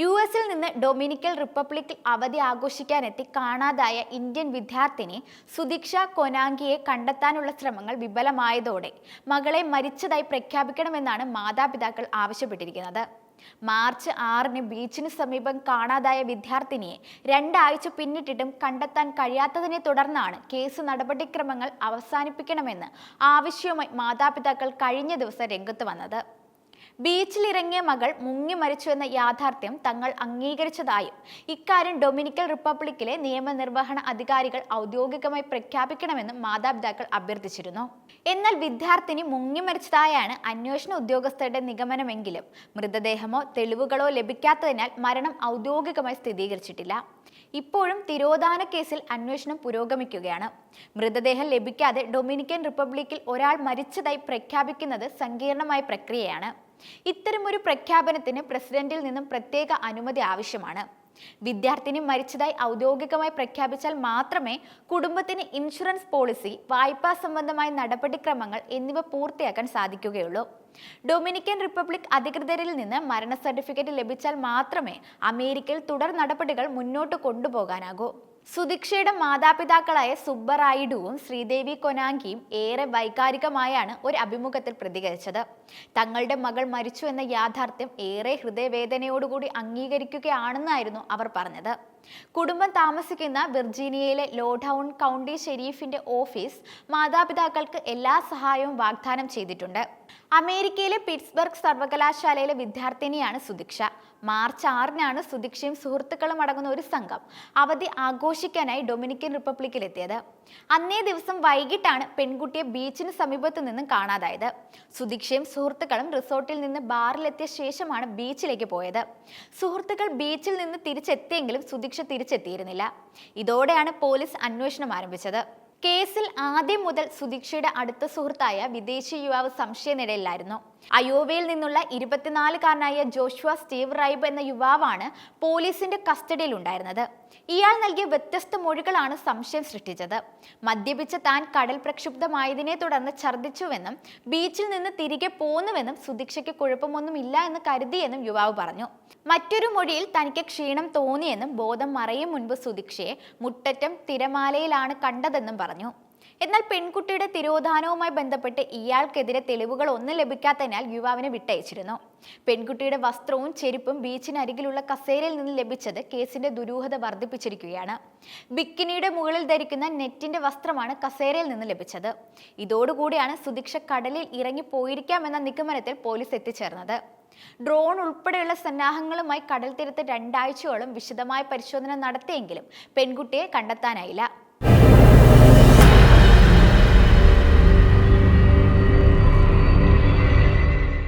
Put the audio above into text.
U എസിൽ നിന്ന് ഡൊമിനിക്കൽ റിപ്പബ്ലിക്കിൽ അവധി ആഘോഷിക്കാനെത്തി കാണാതായ ഇന്ത്യൻ വിദ്യാർത്ഥിനി സുദീക്ഷ കൊനാങ്കിയെ കണ്ടെത്താനുള്ള ശ്രമങ്ങൾ വിഫലമായതോടെ മകളെ മരിച്ചതായി പ്രഖ്യാപിക്കണമെന്നാണ് മാതാപിതാക്കൾ ആവശ്യപ്പെട്ടിരിക്കുന്നത്. മാർച്ച് ആറിന് ബീച്ചിന് സമീപം കാണാതായ വിദ്യാർത്ഥിനിയെ രണ്ടാഴ്ച പിന്നിട്ടിട്ടും കണ്ടെത്താൻ കഴിയാത്തതിനെ തുടർന്നാണ് കേസ് നടപടിക്രമങ്ങൾ അവസാനിപ്പിക്കണമെന്ന് ആവശ്യവുമായി മാതാപിതാക്കൾ കഴിഞ്ഞ ദിവസം രംഗത്ത് വന്നത്. ബീച്ചിലിറങ്ങിയ മകൾ മുങ്ങി മരിച്ചു എന്ന യാഥാർത്ഥ്യം തങ്ങൾ അംഗീകരിച്ചതായും. ഇക്കാര്യം ഡൊമിനിക്കൽ റിപ്പബ്ലിക്കിലെ നിയമനിർവഹണ അധികാരികൾ ഔദ്യോഗികമായി പ്രഖ്യാപിക്കണമെന്നും മാതാപിതാക്കൾ അഭ്യർത്ഥിച്ചിരുന്നു. എന്നാൽ വിദ്യാർത്ഥിനി മുങ്ങി മരിച്ചതായാണ് അന്വേഷണ ഉദ്യോഗസ്ഥരുടെ നിഗമനമെങ്കിലും. മൃതദേഹമോ തെളിവുകളോ ലഭിക്കാത്തതിനാൽ മരണം ഔദ്യോഗികമായി സ്ഥിരീകരിച്ചിട്ടില്ല. ഇപ്പോഴും തിരോധാന കേസിൽ അന്വേഷണം പുരോഗമിക്കുകയാണ്. മൃതദേഹം ലഭിക്കാതെ ഡൊമിനിക്കൻ റിപ്പബ്ലിക്കിൽ ഒരാൾ മരിച്ചതായി പ്രഖ്യാപിക്കുന്നത് സങ്കീർണമായ പ്രക്രിയയാണ്. ഇത്തരമൊരു പ്രഖ്യാപനത്തിന് പ്രസിഡന്റിൽ നിന്നും പ്രത്യേക അനുമതി ആവശ്യമാണ്. വിദ്യാർത്ഥിനി മരിച്ചതായി ഔദ്യോഗികമായി പ്രഖ്യാപിച്ചാൽ മാത്രമേ കുടുംബത്തിന് ഇൻഷുറൻസ് പോളിസി വായ്പാ സംബന്ധമായ നടപടിക്രമങ്ങൾ എന്നിവ പൂർത്തിയാക്കാൻ സാധിക്കുകയുള്ളൂ. ഡൊമിനിക്കൻ റിപ്പബ്ലിക് അധികൃതരിൽ നിന്ന് മരണ സർട്ടിഫിക്കറ്റ് ലഭിച്ചാൽ മാത്രമേ അമേരിക്കയിൽ തുടർ നടപടികൾ മുന്നോട്ട് കൊണ്ടുപോകാനാകൂ. സുദീക്ഷയുടെ മാതാപിതാക്കളായ സുബ്ബറായിഡുവും ശ്രീദേവി കൊനാങ്കിയും ഏറെ വൈകാരികമായാണ് ഒരു അഭിമുഖത്തിൽ പ്രതികരിച്ചത്. തങ്ങളുടെ മകൾ മരിച്ചു എന്ന യാഥാർത്ഥ്യം ഏറെ ഹൃദയവേദനയോടുകൂടി അംഗീകരിക്കുകയാണെന്നായിരുന്നു അവർ പറഞ്ഞത്. കുടുംബം താമസിക്കുന്ന വിർജീനിയയിലെ ലോഡൌൺ കൗണ്ടി ഷെരീഫിന്റെ ഓഫീസ് മാതാപിതാക്കൾക്ക് എല്ലാ സഹായവും വാഗ്ദാനം ചെയ്തിട്ടുണ്ട്. അമേരിക്കയിലെ പിറ്റ്സ്ബർഗ് സർവകലാശാലയിലെ വിദ്യാർത്ഥിനിയാണ് സുദീക്ഷ. മാർച്ച് ആറിനാണ് സുദീക്ഷയും സുഹൃത്തുക്കളും അടങ്ങുന്ന ഒരു സംഘം അവധി ആഘോഷിക്കാനായി ഡൊമിനിക്കൻ റിപ്പബ്ലിക്കിലെത്തിയത്. അന്നേ ദിവസം വൈകിട്ടാണ് പെൺകുട്ടിയെ ബീച്ചിന് സമീപത്തു നിന്നും കാണാതായത്. സുദീക്ഷയും സുഹൃത്തുക്കളും റിസോർട്ടിൽ നിന്ന് ബാറിലെത്തിയ ശേഷമാണ് ബീച്ചിലേക്ക് പോയത്. സുഹൃത്തുക്കൾ ബീച്ചിൽ നിന്ന് തിരിച്ചെത്തിയെങ്കിലും സുദീക്ഷ തിരിച്ചെത്തിയിരുന്നില്ല. ഇതോടെയാണ് പോലീസ് അന്വേഷണം ആരംഭിച്ചത്. കേസിൽ ആദ്യം മുതൽ സുദീക്ഷയുടെ അടുത്ത സുഹൃത്തായ വിദേശി യുവാവ് സംശയനിഴലിലായിരുന്നു. അയോവയിൽ നിന്നുള്ള ഇരുപത്തിനാലുകാരനായ ജോഷുവ സ്റ്റീവ് റൈബ് എന്ന യുവാവാണ് പോലീസിന്റെ കസ്റ്റഡിയിൽ ഉണ്ടായിരുന്നത്. ഇയാൾ നൽകിയ വ്യത്യസ്ത മൊഴികളാണ് സംശയം സൃഷ്ടിച്ചത്. മദ്യപിച്ച താൻ കടൽ പ്രക്ഷുബ്ധമായതിനെ തുടർന്ന് ഛർദ്ദിച്ചുവെന്നും ബീച്ചിൽ നിന്ന് തിരികെ പോന്നുവെന്നും സുദീക്ഷയ്ക്ക് കുഴപ്പമൊന്നും ഇല്ല എന്ന് കരുതിയെന്നും യുവാവ് പറഞ്ഞു. മറ്റൊരു മൊഴിയിൽ തനിക്ക് ക്ഷീണം തോന്നിയെന്നും ബോധം മറയും മുൻപ് സുദീക്ഷയെ മുട്ടറ്റം തിരമാലയിലാണ് കണ്ടതെന്നും പറഞ്ഞു. എന്നാൽ പെൺകുട്ടിയുടെ തിരോധാനവുമായി ബന്ധപ്പെട്ട് ഇയാൾക്കെതിരെ തെളിവുകൾ ഒന്നും ലഭിക്കാത്തതിനാൽ യുവാവിനെ വിട്ടയച്ചിരുന്നു. പെൺകുട്ടിയുടെ വസ്ത്രവും ചെരുപ്പും ബീച്ചിനരികിലുള്ള കസേരയിൽ നിന്ന് ലഭിച്ചത് കേസിന്റെ ദുരൂഹത വർദ്ധിപ്പിച്ചിരിക്കുകയാണ്. ബിക്കിനിയുടെ മുകളിൽ ധരിക്കുന്ന നെറ്റിന്റെ വസ്ത്രമാണ് കസേരയിൽ നിന്ന് ലഭിച്ചത്. ഇതോടുകൂടിയാണ് സുദീക്ഷ കടലിൽ ഇറങ്ങി പോയിരിക്കാമെന്ന നിഗമനത്തിൽ പോലീസ് എത്തിച്ചേർന്നത്. ഡ്രോൺ ഉൾപ്പെടെയുള്ള സന്നാഹങ്ങളുമായി കടൽ തീരത്ത് രണ്ടാഴ്ചയോളം വിശദമായ പരിശോധന നടത്തിയെങ്കിലും പെൺകുട്ടിയെ കണ്ടെത്താനായില്ല.